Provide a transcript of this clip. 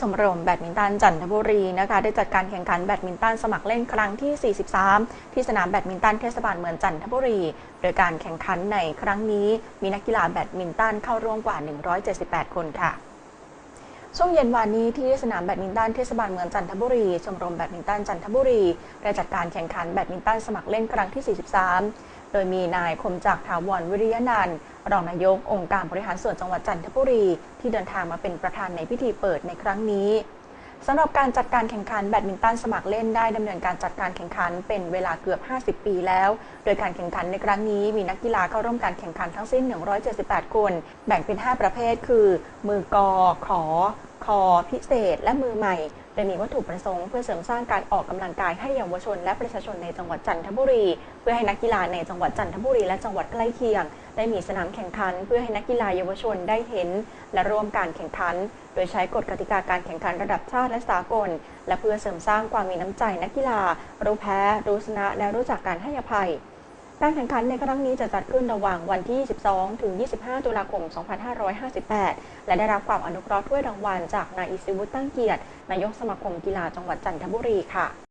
ชมรมแบดมินตันจันทบุรีนะคะได้จัดการแข่งขันแบดมินตันสมัครเล่นครั้งที่ 43 ที่สนามแบดมินตันเทศบาลเมืองจันทบุรี โดยการแข่งขันในครั้งนี้มีนักกีฬาแบดมินตันเข้าร่วมกว่า 178 คนค่ะช่วงเย็นวานนี้ที่สนามแบดมินตันเทศบาลเมืองจันทบุรี ชมรมแบดมินตันจันทบุรีได้จัดการแข่งขันแบดมินตันสมัครเล่นครั้งที่ 43 โดยมีนายคมจักรถาวรวิริยนันท์ รองนายกองค์การบริหารส่วนจังหวัดจันทบุรี ที่เดินทางมาเป็นประธานในพิธีเปิดในครั้งนี้สำหรับการจัดการแข่งขันแบดมินตันสมัครเล่นได้ดำเนินการจัดการแข่งขันเป็นเวลาเกือบ 50 ปีแล้ว โดยการแข่งขันในครั้งนี้มีนักกีฬาเข้าร่วมการแข่งขันทั้งสิ้น 178 คน แบ่งเป็น 5 ประเภท คือ มือกอ ขอ คอพิเศษ และมือใหม่โดยมีวัตถุประสงค์เพื่อเสริมสร้างการออกกำลังกายให้เยาวชน และประชาชนในจังหวัดจันทบุรี เพื่อให้นักกีฬาในจังหวัดจันทบุรีและจังหวัดใกล้เคียง ได้มีสนามแข่งขัน เพื่อให้นักกีฬาเยาวชนได้เห็น และร่วมการแข่งขัน โดยใช้กฎกติกาการแข่งขันระดับชาติและสากล และเพื่อเสริมสร้างความมีน้ำใจนักกีฬารู้แพ้รู้ชนะและรู้จักการให้อภัย การแข่งขันในครั้งนี้จะจัดขึ้นระหว่างวันที่ 22 ถึง 25 ตุลาคม 2558 และได้รับความอนุเคราะห์ถ้วยรางวัลจากนายอิสิวุฒิตั้งเกียรติ นายกสมาคมกีฬาจังหวัดจันทบุรีค่ะ